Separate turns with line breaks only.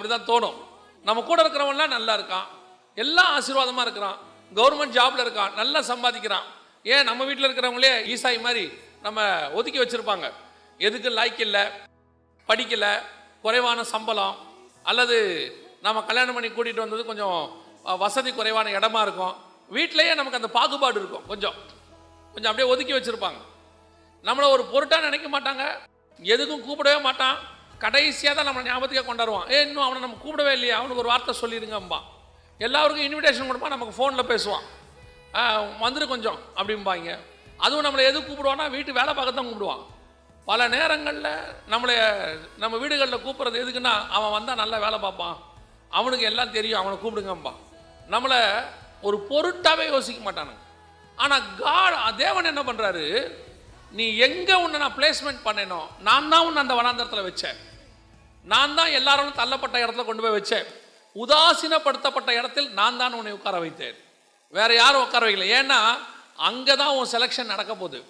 அப்படிதான் தோணும். நம்ம கூட இருக்கிறவன்லாம் நல்லா இருக்கான். எல்லாம் ஆசீர்வாதமாக இருக்கிறான். கவர்மெண்ட் ஜாப்ல இருக்கான். நல்லா சம்பாதிக்கிறான். ஏன் நம்ம வீட்டில் இருக்கிறவங்களே ஈசாய் மாதிரி நம்ம ஒதுக்கி வச்சிருப்பாங்க. எதுக்கு லாய்க் இல்லை படிக்கல குறைவான சம்பளம் அல்லது நம்ம கல்யாணம் பண்ணி கூட்டிகிட்டு வந்தது கொஞ்சம் வசதி குறைவான இடமா இருக்கும். வீட்டிலேயே நமக்கு அந்த பாகுபாடு இருக்கும் கொஞ்சம். கொஞ்சம் அப்படியே ஒதுக்கி வச்சிருப்பாங்க. நம்மளை ஒரு பொருட்டாக நினைக்க மாட்டாங்க. எதுக்கும் கூப்பிடவே மாட்டான். கடைசியாக தான் நம்ம ஞாபகத்துக்கே கொண்டாடுவான் ஏ இன்னும் அவனை நம்ம கூப்பிடவே இல்லையா. அவனுக்கு ஒரு வார்த்தை சொல்லிடுங்கம்பா. எல்லாருக்கும் இன்விடேஷன் கொடுப்பா நமக்கு ஃபோனில் பேசுவான். வந்துடு கொஞ்சம் அப்படிம்பாங்க. அதுவும் நம்மளை எது கூப்பிடுவான்னா வீட்டு வேலை பார்க்க தான் கூப்பிடுவான். பல நேரங்களில் நம்மளை நம்ம வீடுகளில் கூப்பிட்றது எதுக்குன்னா அவன் வந்தால் நல்லா வேலை பார்ப்பான். அவனுக்கு எல்லாம் தெரியும் அவனை கூப்பிடுங்கம்பா. நம்மளை ஒரு பொருட்டாகவே யோசிக்க மாட்டானுங்க. ஆனால் காட் தேவன் என்ன பண்ணுறாரு நீ எங்கே உன்னை நான் பிளேஸ்மெண்ட் பண்ணேனோ நான் தான் உன்னை அந்த வனாந்தரத்தில் வச்சேன். நான் தான் எல்லாரும் தள்ளப்பட்ட இடத்துல கொண்டு போய் வச்சேன். உதாசீனப்படுத்தப்பட்ட இடத்தில் நான் தான் உன்னை உட்கார வைத்தேன். வேற யாரும் உட்கார வைக்கல. ஏன்னா அங்கே தான் உன் செலெக்ஷன் நடக்க போகுது.